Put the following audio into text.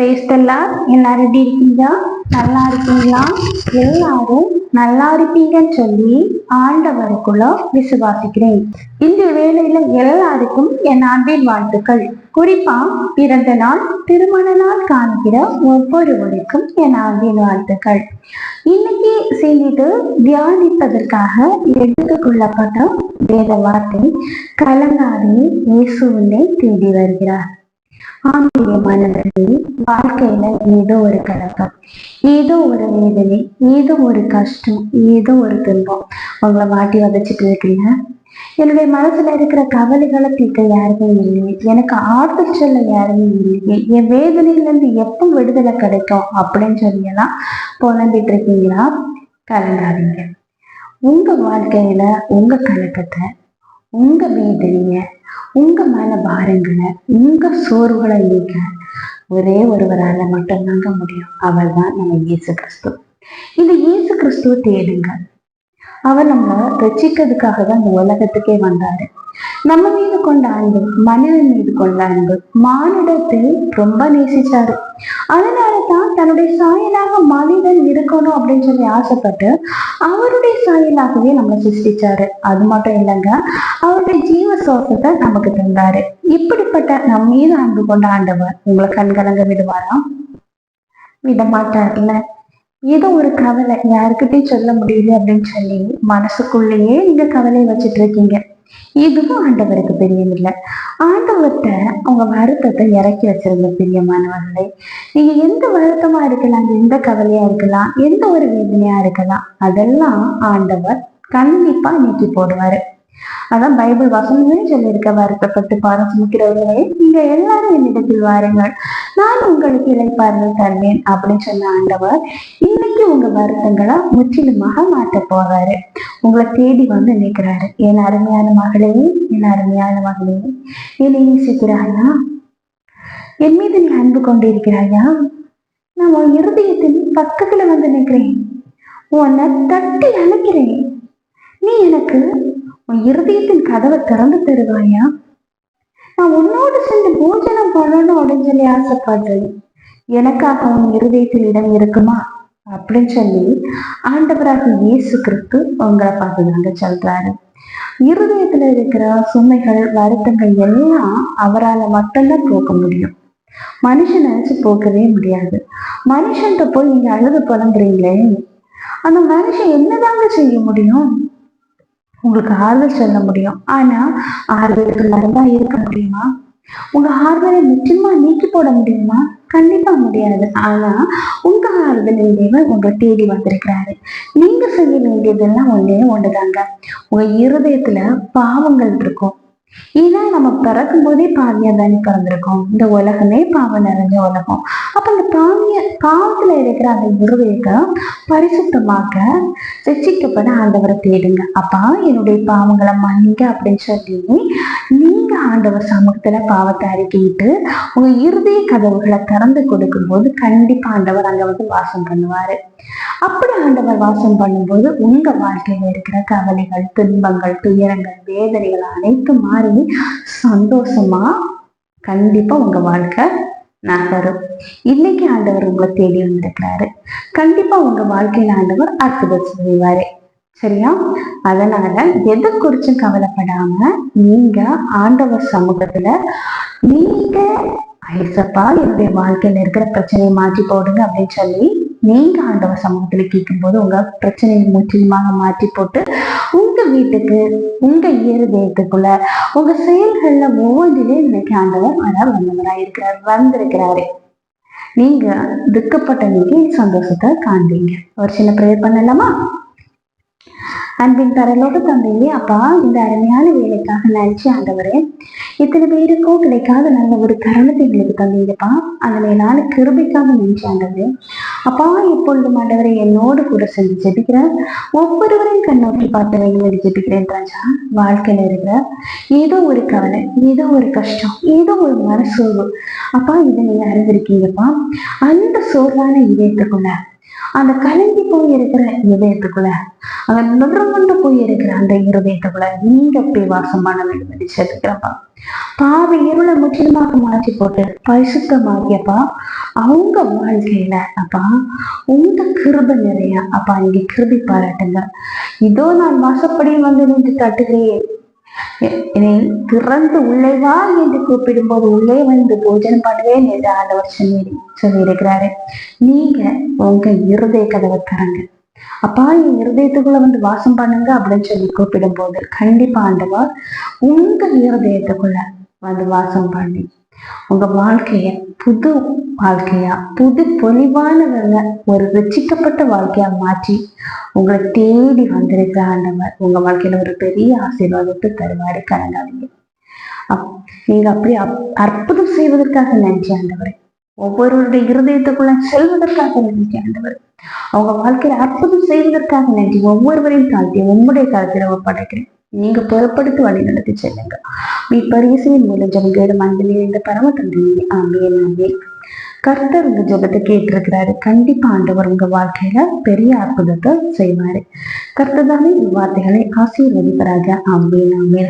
பேஸ்தெல்லாம் எல்லாரும் எப்படி இருக்கீங்களா நல்லா இருக்கீங்களா? எல்லாரும் நல்லா இருப்பீங்கன்னு சொல்லி ஆண்டவருக்குள்ள விசுவாசிக்கிறேன். இந்த வேலையில எல்லாருக்கும் என் அன்பின் வாழ்த்துக்கள். குறிப்பா பிறந்த நாள் திருமண நாள் காண்கிற ஒவ்வொருவருக்கும் என் அன்பின் வாழ்த்துக்கள். இன்னைக்கு செய்திட்டு தியானிப்பதற்காக எடுத்துக்கொள்ளப்பட்ட வேத வார்த்தை கலங்காதே இயேசுவினை தேடி வருகிறார். ஆன்மீகமானவர்களே வாழ்க்கையில ஏதோ ஒரு கலக்கம் ஏதோ ஒரு வேதனை ஏதோ ஒரு கஷ்டம் ஏதோ ஒரு துன்பம். உங்களை மாட்டி வதச்சிட்டு இருக்கீங்க. என்னுடைய மனசுல இருக்கிற கவலைகளை தீர்க்க யாருமே இல்லையே எனக்கு ஆறுதல் சொல்ல யாருமே இல்லையே என் வேதனையில இருந்து எப்போ விடுதலை கிடைக்கும் அப்படின்னு சொல்லியெல்லாம் புலம்பிட்டு இருக்கீங்களா? கலங்காதீங்க. உங்க வாழ்க்கையில உங்க கலக்கத்தை உங்க வேதனைய உங்க மேல பாருங்களை உங்க சோர்வுகளை நீக்க ஒரே ஒருவரால மட்டும்தாங்க முடியும். அவர் தான் நம்ம இயேசு கிறிஸ்து. இந்த இயேசு கிறிஸ்துவ தேடுங்க. அவர் நம்ம ரசிக்கிறதுக்காக தான் இந்த உலகத்துக்கே வந்தாரு. நம்ம மீது கொண்ட அன்பு மனிதன் மீது கொண்ட அன்பு மானிடத்தை ரொம்ப நேசிச்சாரு. அதனால தான் தன்னுடைய சாயலாக மனிதன் இருக்கணும் அப்படின்னு சொல்லி ஆசைப்பட்டு அவருடைய சாயலாகவே நம்ம சிருஷ்டிச்சாரு. அது மட்டும் இல்லைங்க அவருடைய ஜீவ சுவாசத்தை நமக்கு தந்தாரு. இப்படிப்பட்ட நம் மீது அன்பு கொண்ட ஆண்டவர் உங்களை கண்கலங்க விடுவாரா? விட மாட்டார்ல ஏதோ ஒரு கவலை யாருக்கிட்டையும் சொல்ல முடியுது அப்படின்னு சொல்லி மனசுக்குள்ளேயே நீங்க கவலை வச்சுட்டு இருக்கீங்க. இதுவும் ஆண்டவருக்கு தெரியவில்லை ஆண்டவர்கிட்ட அவங்க வருத்தத்தை இறக்கி வச்சிருந்த பிரியமானவர்களே நீங்க எந்த வருத்தமா இருக்கலாம் எந்த கவலையா இருக்கலாம் எந்த ஒரு வேதனையா இருக்கலாம் அதெல்லாம் ஆண்டவர் கண்டிப்பா நீக்கி போடுவாரு. அதான் பைபிள் வசனமே சொல்லியிருக்க வருத்தப்பட்டு பாரம் சுமக்கிறவர்களே நீங்க எல்லாரும் என்னிடத்தில் வாருங்கள். நான் உங்களுக்கு இழைப்பார்கள் தருவேன் அப்படின்னு சொன்ன ஆண்டவர் இன்னைக்கு உங்க வருத்தங்களை முற்றிலுமாக மாற்ற போறாரு உங்களை தேடி வந்து நிற்கிறாரு. என் அருமையான மகளே என் அருமையான மகளே என்னை நேசிக்கிறாயா? என் மீது நீ அன்பு கொண்டு இருக்கிறாயா நான் உன் இருதயத்தின் பக்கத்துல வந்து நிற்கிறேன். உன்னை தட்டி அழைக்கிறேன் நீ எனக்கு உன் இருதயத்தின் கதவை திறந்து தருவாயா? நான் உன்னோடு சேர்ந்து போஜனம் பண்ணணும் அப்படின்னு சொல்லி ஆசைப்படுறேன் எனக்காக உன் இருதயத்தில் இடம் இருக்குமா? அப்படின்னு சொல்லி ஆண்டவராக இயேசு கிறிஸ்து உங்களை பார்த்துதாங்க சொல்றாரு. இருதயத்துல இருக்கிற சுமைகள் வருத்தங்கள் எல்லாம் அவரால் மட்டும்தான் போக்க முடியும். மனுஷன் நினைச்சு போக்கவே முடியாது. மனுஷன்கிட்ட போய் நீங்க அழுது புலம்புறீங்களே. அந்த மனுஷன் என்னதாங்க செய்ய முடியும்? உங்களுக்கு ஆறுதல் சொல்ல முடியும். ஆனா ஆறுதலுக்கு மருந்தா இருக்க முடியுமா? உங்க ஆறுதலை நிச்சயமா நீக்கி போட முடியுமா? கண்டிப்பா முடியாது. ஆனா உங்க ஆறுதலின் தேவன் உங்களை தேடி வந்திருக்கிறாரு. நீங்க செய்ய வேண்டியதெல்லாம் ஒன்னே ஒண்ணுதாங்க. உங்க இருதயத்துல பாவங்கள் இருக்கும். ஏன்னா நம்ம பிறக்கும் போதே பாவியா தானே பிறந்திருக்கோம். இந்த உலகமே பாவம் நிறைஞ்ச உலகம். அப்ப அந்த பாவிய பாவத்துல இருக்கிற அந்த இருதயத்தை பரிசுத்தமாக்க ரசிக்கப்பட ஆண்டவரை தேடுங்க. அப்பா என்னுடைய பாவங்களை மன்னிங்க அப்படின்னு சொல்லி நீங்க ஆண்டவர் சமூகத்துல பாவத்தை அறிக்கிட்டு உங்க இறுதிய கதவுகளை திறந்து கொடுக்கும்போது கண்டிப்பா ஆண்டவர் அங்க வந்து வாசம் பண்ணுவாரு. அப்படி ஆண்டவர் வாசம் பண்ணும்போது உங்க வாழ்க்கையில இருக்கிற கவலைகள் துன்பங்கள் துயரங்கள் வேதனைகள் அனைத்தும் மாறி சந்தோஷமா கண்டிப்பா உங்க வாழ்க்கை நகரும். இன்னைக்கு ஆண்டவர் உங்களை தேடி வந்திருக்கிறாரு. கண்டிப்பா உங்க வாழ்க்கையில ஆண்டவர் அற்புதம் செய்வாரு. சரியா? அதனால எது குறிச்சும் கவலைப்படாம நீங்க ஆண்டவர் சமூகத்துல நீங்க ஐசப்பா என்னுடைய வாழ்க்கையில இருக்கிற பிரச்சனையை மாற்றி போடுங்க அப்படின்னு சொல்லி நீங்க ஆண்டவர் சமூகத்துல கேட்கும்போது உங்க பிரச்சனையை முற்றிலுமாக மாற்றி போட்டு உங்க வீட்டுக்கு உங்க இருதயத்துக்குள்ள உங்க செயல்கள்ல ஒவ்வொன்றிலே இன்னைக்கு ஆண்டவர் வர வந்தவராயிருக்கிறார் வந்திருக்கிறாரு. நீங்க துக்கப்பட்ட நீங்க சந்தோஷத்தை காண்பீங்க. ஒரு சின்ன ப்ரேயர் பண்ணலாமா? அன்பின் பரலோக தந்தையே அப்பா இந்த அருமையான வேலைக்காக நன்றி ஆண்டவரே. இத்தனை பேருக்கும் கிடைக்காத நல்ல ஒரு தருணத்தை எங்களுக்கு தந்தீங்கப்பா. அந்த மேலான கிருபைக்காக நன்றி ஆண்டவரே. அப்பா இப்பொழுது ஆண்டவரை என்னோடு கூட சென்று ஜெபிக்கிறேன் ஒவ்வொருவரையும் கண்ணோக்கி பார்த்து வேண்டும் என்று ஜெபிக்கிறேன் ராஜா. வாழ்க்கையில இருக்கிற ஏதோ ஒரு கவலை ஏதோ ஒரு கஷ்டம் ஏதோ ஒரு மனசோர்வு. அப்பா இதை நீங்க அறிந்திருக்கீங்கப்பா. அந்த சோர்வான இதயத்துக்குள்ள அந்த கலங்கி போய் இருக்கிற இதயத்துக்குள்ள அந்த நுகர்ந்து போய் இருக்கிற அந்த இருதயத்துக்குள்ள நீங்க போய் வாசம் பண்ண வேண்டும் என்று சொல்லிக்கிறப்பா பாவி இருளை முற்றிலுமாக மாற்றி போட்டு பரிசுத்தமாகியப்பா அவங்க வாழ்க்கையில அப்பா உங்க கிருப நிறைய அப்பா நீங்க கிருபி பாராட்டுங்க. இதோ நான் வாசப்படி வந்து நின்று தட்டுகிறேன். திறந்து உள்ளே வா என்று கூப்பிடும்போது உள்ளே வந்து போஜனம் பண்ணுவேன் என்று ஆண்டவர் சொல்லி சொல்லியிருக்கிறாரு. நீங்க உங்க இருதய கதவை தரங்க அப்பா என் இருதயத்துக்குள்ள வந்து வாசம் பண்ணுங்க அப்படின்னு சொல்லி கூப்பிடும் போது கண்டிப்பா ஆண்டவர் உங்க இருதயத்துக்குள்ள வந்து வாசம் பண்ணி. உங்க வாழ்க்கைய புது வாழ்க்கையா? புது பொலிவானவங்க ஒரு ரசிக்கப்பட்ட வாழ்க்கையா மாற்றி உங்களை தேடி வந்திருக்கிற ஆண்டவர் உங்க வாழ்க்கையில ஒரு பெரிய ஆசீர்வாதத்தை தருவாரு கலங்காதீங்க அப்- நீங்க அப்படி அப்- அற்புதம் செய்வதற்காக நன்றி ஆண்டவரே. ஒவ்வொருவருடைய இருதயத்துக்குள்ள செல்வதற்காக நன்றி ஆண்டவர். அவங்க வாழ்க்கையில அற்புதம் செய்வதற்காக நன்றி. ஒவ்வொருவரையும் தாழ்த்தி உம்முடைய காலத்தில் ஒப்படைக்கிறேன் நீங்க பொறுப்படுத்தி வழி நடத்தி செல்லுங்க. நீ பரிசுவின் மூலம் ஜனங்களோட மனதில் இருந்த பரம தந்தையே. ஆமே நாமே கர்த்தர் உங்க ஜபத்தை கேட்டிருக்கிறாரு. கண்டிப்பா ஆண்டவர் உங்க வாழ்க்கையில பெரிய அற்புதத்தை செய்வாரு. கர்த்தர் தானே இவ்வார்த்தைகளை ஆசீர்வதிப்பராக. ஆமே ஆமே